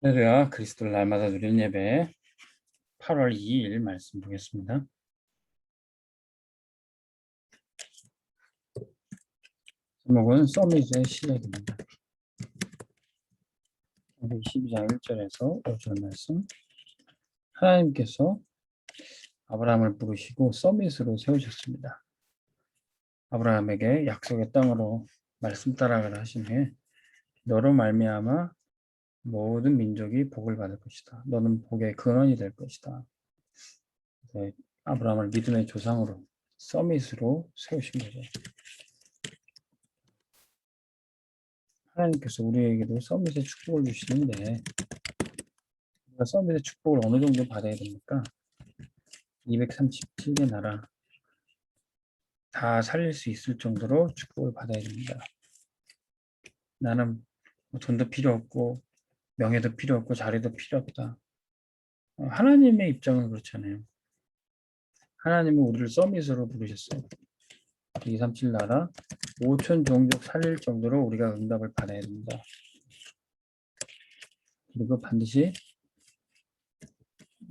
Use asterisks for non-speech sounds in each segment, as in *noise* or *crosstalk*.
할렐루야 그리스도를 날마다 누리는 예배 8월 2일 말씀 보겠습니다. 제목은 서밋의 시작입니다. 창세기 12장 1절에서 5절 말씀 하나님께서 아브라함을 부르시고 서밋으로 세우셨습니다. 아브라함에게 약속의 땅으로 말씀 따라가라 하신 후에 너로 말미암아 모든 민족이 복을 받을 것이다. 너는 복의 근원이 될 것이다. 네, 아브라함을 믿음의 조상으로 서밋으로 세우신 거죠. 하나님께서 우리에게도 서밋의 축복을 주시는데 우리가 서밋의 축복을 어느 정도 받아야 됩니까? 237개 나라 다 살릴 수 있을 정도로 축복을 받아야 됩니다. 나는 뭐 돈도 필요 없고 명예도 필요 없고 자리도 필요 없다. 어, 하나님의 입장은 그렇잖아요. 하나님은 우리를 서밋으로 부르셨어요. 237 나라 5천 종족 살릴 정도로 우리가 응답을 받아야 됩니다. 그리고 반드시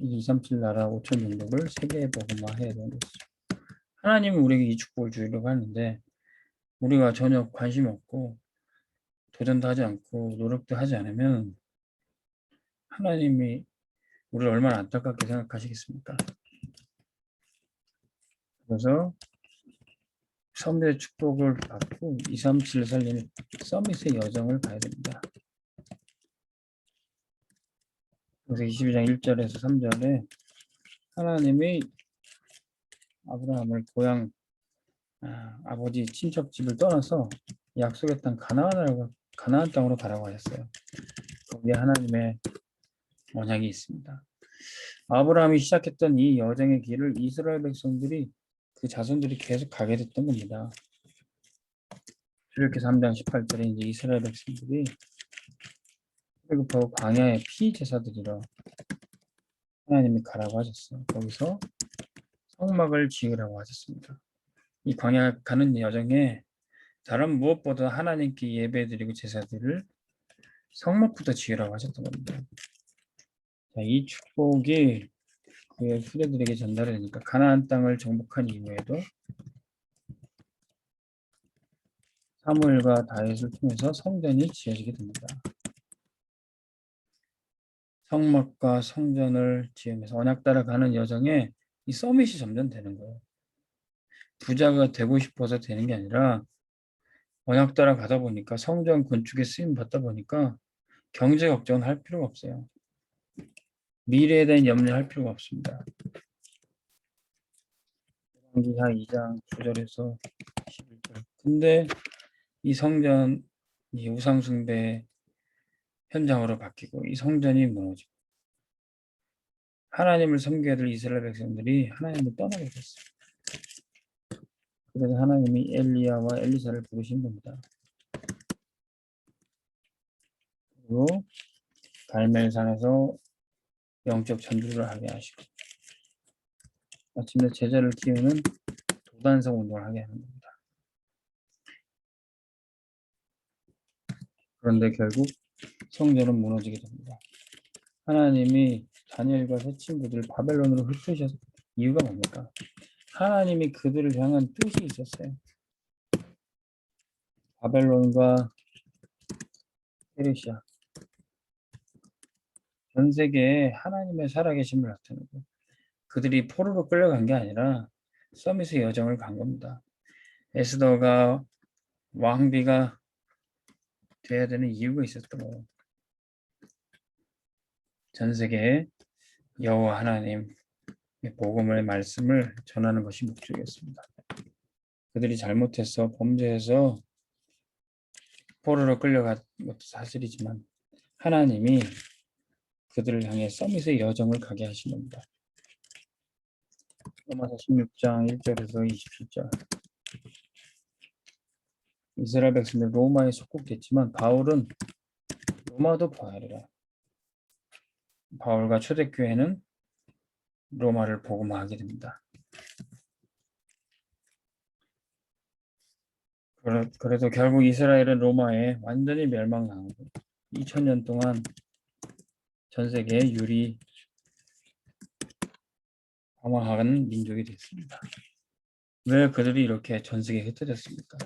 237 나라 5천 종족을 세계에 복음화해야 되는 것이죠. 하나님은 우리에게 이 축복을 주려고 하는데 우리가 전혀 관심 없고 도전도 하지 않고 노력도 하지 않으면 하나님이 우리를 얼마나 안타깝게 생각하시겠습니까? 그래서 서밋의 축복을 받고 2, 3, 7 살리는 서밋의 여정을 가야 됩니다. 그래서 22장 1절에서 3절에 하나님이 아브라함을 고향 아, 아버지 친척 집을 떠나서 약속의 땅 가나안 땅으로 가라고 하셨어요. 거기에 하나님의 언약이 있습니다. 아브라함이 시작했던 이 여정의 길을 이스라엘 백성들이 그 자손들이 계속 가게 됐던 겁니다. 이렇게 3장 18절에 이제 이스라엘 백성들이 그리고 광야의 피 제사드리러 하나님이 가라고 하셨어요. 거기서 성막을 지으라고 하셨습니다. 이 광야 가는 여정에 다른 무엇보다 하나님께 예배드리고 제사들을 성막부터 지으라고 하셨던 겁니다. 자, 이 축복이 그의 후대들에게 전달이 되니까 가나안 땅을 정복한 이후에도 사무엘과 다윗을 통해서 성전이 지어지게 됩니다. 성막과 성전을 지으면서 언약 따라가는 여정에 이 서밋이 점점 되는 거예요. 부자가 되고 싶어서 되는 게 아니라 언약 따라 가다 보니까 성전 건축에 쓰임 받다 보니까 경제 걱정은 할 필요가 없어요. 미래에 대한 염려할 필요가 없습니다. 기하 2장 9절에서 11절. 근데 이 성전 이 우상숭배 현장으로 바뀌고 이 성전이 무너지고 하나님을 섬겨야 될 이스라엘 백성들이 하나님을 떠나게 됐어요. 그래서 하나님이 엘리야와 엘리사를 부르신 겁니다. 그리고 갈멜산에서 영적 전주를 하게 하시고 마침내 제자를 키우는 도단성 운동을 하게 하는 겁니다. 그런데 결국 성전은 무너지게 됩니다. 하나님이 다니엘과 새 친구들을 바벨론으로 흩으셨 이유가 뭡니까? 하나님이 그들을 향한 뜻이 있었어요. 바벨론과 페르시아 전 세계에 하나님의 살아계심을 나타내고 그들이 포로로 끌려간 게 아니라 서밋의 여정을 간 겁니다. 에스더가 왕비가 돼야 되는 이유가 있었던 거예요. 전 세계에 여호와 하나님의 복음의 말씀을 전하는 것이 목적이었습니다. 그들이 잘못해서 범죄해서 포로로 끌려간 것도 사실이지만 하나님이 그들을 향해 서밋의 여정을 가게 하신 겁니다. 로마서 16장 1절에서 27절 이스라엘 백성들 로마에 속국됐지만 바울은 로마도 부활이라 바울과 초대교회는 로마를 복음화하게 됩니다. 그래도 결국 이스라엘은 로마에 완전히 멸망당하고 2000년 동안 전 세계에 유리 방황한 민족이 됐습니다. 왜 그들이 이렇게 전 세계에 흩어졌습니까?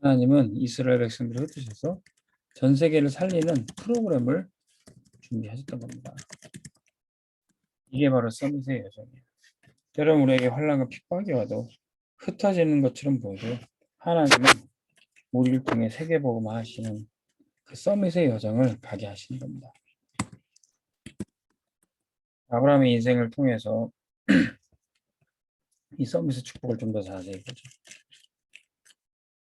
하나님은 이스라엘 백성들을 흩으셔서 전 세계를 살리는 프로그램을 준비하셨던 겁니다. 이게 바로 서밋의 여정이에요. 때론 우리에게 환란과 핍박이 와도 흩어지는 것처럼 보여도 하나님은 우리를 통해 세계복음 하시는 그 서밋의 여정을 가게 하시는 겁니다. 아브라함의 인생을 통해서 *clears throat* 이 서밋의 축복을 좀 더 자세히 보죠.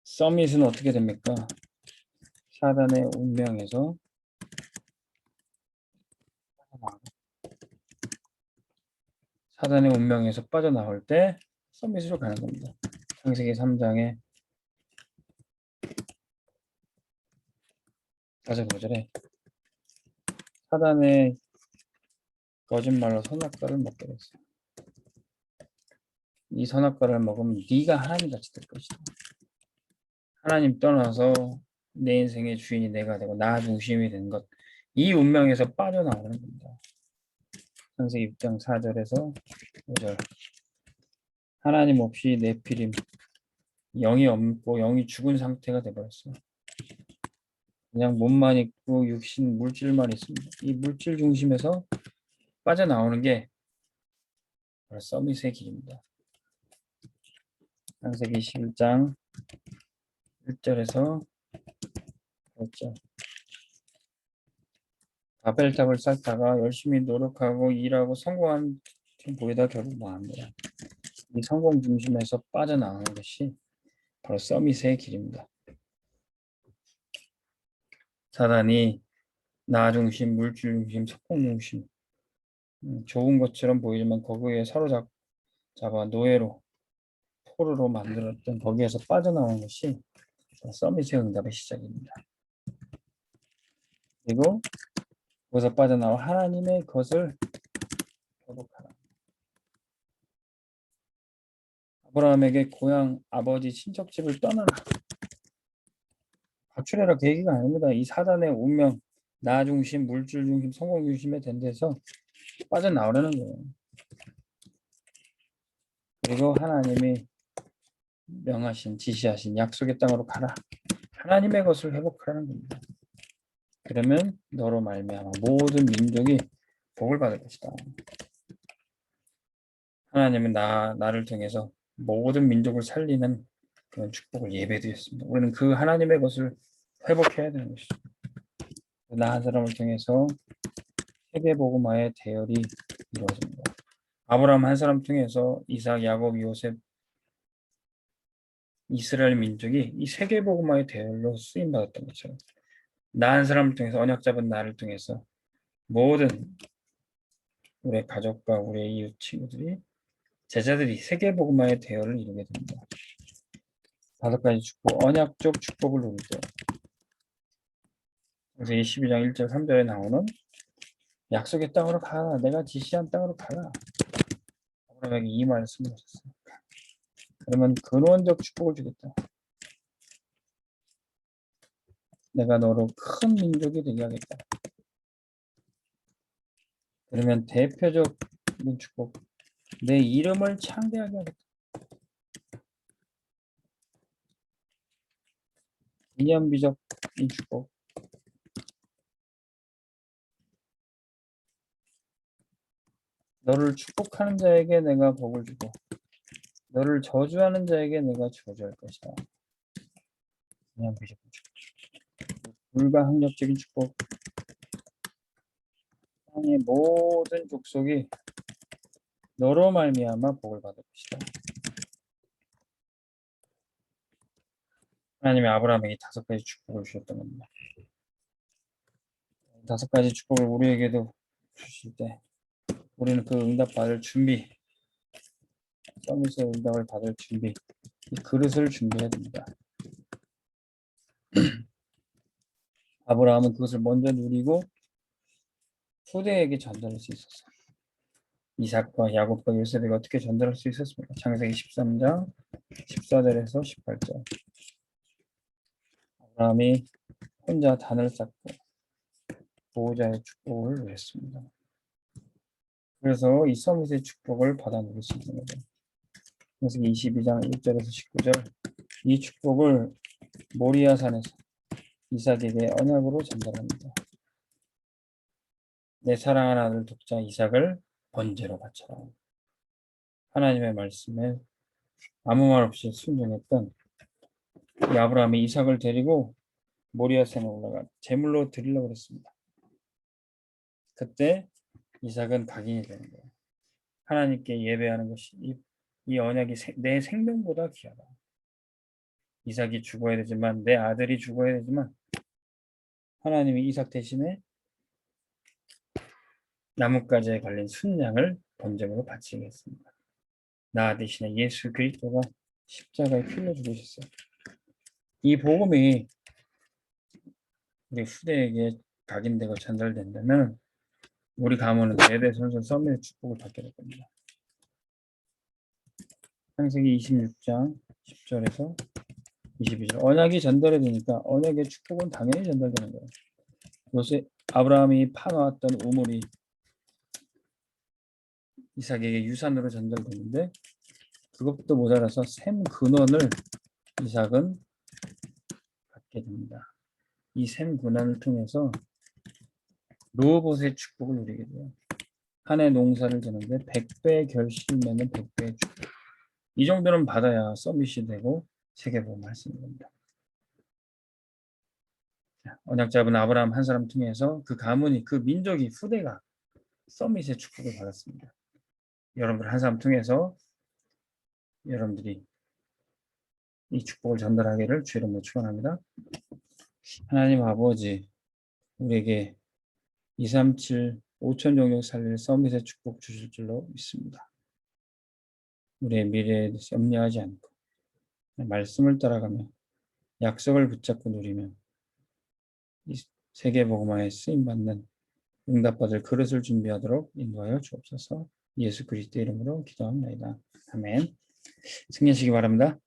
서밋은 어떻게 됩니까? 사단의 운명에서 사단의 운명에서 빠져나올 때 서밋으로 가는 겁니다. 창세기 3장에 4절 5절에 사단의 거짓말로 선악과를 먹게 됐어요. 이 선악과를 먹으면 네가 하나님 같이 될 것이다. 하나님 떠나서 내 인생의 주인이 내가 되고 나 중심이 되는 것. 이 운명에서 빠져나오는 겁니다. 창세기 6장 4절에서 5절. 하나님 없이 내 피림 영이 없고 영이 죽은 상태가 되버렸어요. 그냥 몸만 있고 육신 물질만 있습니다. 이 물질 중심에서 빠져나오는 게 바로 서밋의 길입니다. 창세기 11장 1절에서 8절 바벨탑을 쌓다가 열심히 노력하고 일하고 성공한 좀 보이다 결국 망합니다. 이 성공 중심에서 빠져나오는 것이 바로 서밋의 길입니다. 사단이 나 중심, 물질 중심, 성공 중심 음, 좋은 것처럼 보이지만 거기에 사로잡 잡아 노예로 포로로 만들었던 거기에서 빠져나오는 것이 서밋의 응답의 시작입니다. 그리고 거기서 빠져나와 하나님의 것을 회복하라. 아브라함에게 고향 아버지 친척집을 떠나라. 가출해라 계기가 아닙니다. 이 사단의 운명, 나 중심, 물질 중심, 성공 중심에 된 데서 빠져나오라는 거예요. 그리고 하나님이 명하신, 지시하신 약속의 땅으로 가라. 하나님의 것을 회복하라는 겁니다. 그러면 너로 말미암아 모든 민족이 복을 받을 것이다. 하나님은 나 나를 통해서 모든 민족을 살리는 그런 축복을 예배드렸습니다. 우리는 그 하나님의 것을 회복해야 되는 것이죠. 나한 사람을 통해서 세계 복음화의 대열이 이루어집니다. 아브라함 한 사람 통해서 이삭, 야곱, 요셉, 이스라엘 민족이 이 세계 복음화의 대열로 쓰임 받았던 것처럼 나 한 사람을 통해서 언약 잡은 나를 통해서 모든 우리의 가족과 우리의 이웃 친구들이 제자들이 세계 복음화의 대열을 이루게 됩니다. 다섯 가지 축복, 언약적 축복을 누릴 때. 그래서 22장 1절 3절에 나오는 약속의 땅으로 가라. 내가 지시한 땅으로 가라. 아브라함에게 이 말씀을 하셨어요. 그러면 근원적 축복을 주겠다. 내가 너로 큰 민족이 되게 하겠다. 그러면 대표적인 축복, 내 이름을 창대하게 하겠다. 기념비적인 축복. 너를 축복하는 자에게 내가 복을 주고 너를 저주하는 자에게 내가 저주할 것이다. 기념비적인 축복. 불가항력적인 축복. 땅의 모든 족속이 너로 말미암아 복을 받을 것이다. 하나님이 아브라함에게 다섯 가지 축복을 주셨던 겁니다. 다섯 가지 축복을 우리에게도 주실 때 우리는 그 응답 받을 준비, 서밋의 응답을 받을 준비, 이 그릇을 준비해야 됩니다. *clears throat* 아브라함은 그것을 먼저 누리고 후대에게 전달할 수 있었어요. 이삭과 야곱과 요셉에게 어떻게 전달할 수 있었습니까? 창세기 13장 14절에서 18절. 아브라함이 혼자 단을 쌓고 보호자의 축복을 누렸습니다. 그래서 이 서밋의 축복을 받아 누릴 수 있는 거죠. 그래서 22장 1절에서 19절 이 축복을 모리아 산에서 이삭에게 언약으로 전달합니다. 내 사랑하는 아들 독자 이삭을 번제로 바쳐라. 하나님의 말씀에 아무 말 없이 순종했던 이 아브라함이 이삭을 데리고 모리아 산에 올라가 제물로 드리려고 했습니다. 그때 이삭은 각인이 되는 거예요. 하나님께 예배하는 것이 이, 이 언약이 세- 내 생명보다 귀하다. 이삭이 죽어야 되지만 내 아들이 죽어야 되지만 하나님이 이삭 대신에 나뭇가지에 걸린 순양을 번제물로 바치겠습니다. 나 대신에 예수 그리스도가 십자가에 피를 죽으셨어요. 이 복음이 우리 후대에게 각인되고 전달된다면 우리 가문은 대대손손 썸의 축복을 받게 될 겁니다. 창세기 26장 10절에서 22절 언약이 전달이 되니까 언약의 축복은 당연히 전달되는 거예요. 요새 아브라함이 파놓았던 우물이 이삭에게 유산으로 전달되는데 그것도 모자라서 샘 근원을 이삭은 갖게 됩니다. 이 샘 근원을 통해서 로봇의 축복을 누리게 돼요. 한 해 농사를 지는데 100배의 결실을 맺는 100배의 축복. 이 정도는 받아야 서밋이 되고 세계보험 할수 있는 겁니다. 자, 언약 잡은 아브라함 한 사람 통해서 그 가문이 그 민족이 후대가 서밋의 축복을 받았습니다. 여러분들 한 사람 통해서 여러분들이 이 축복을 전달하기를 주 이름으로 축원합니다. 하나님 아버지 우리에게 237 5천 종족 살릴 서밋의 축복 주실 줄로 믿습니다. 우리의 미래에 대해서 염려하지 않고 말씀을 따라가며 약속을 붙잡고 누리며 이 세계복음화에 쓰임받는 응답받을 그릇을 준비하도록 인도하여 주옵소서 예수 그리스도 이름으로 기도합니다. 아멘. 승리하시기 바랍니다.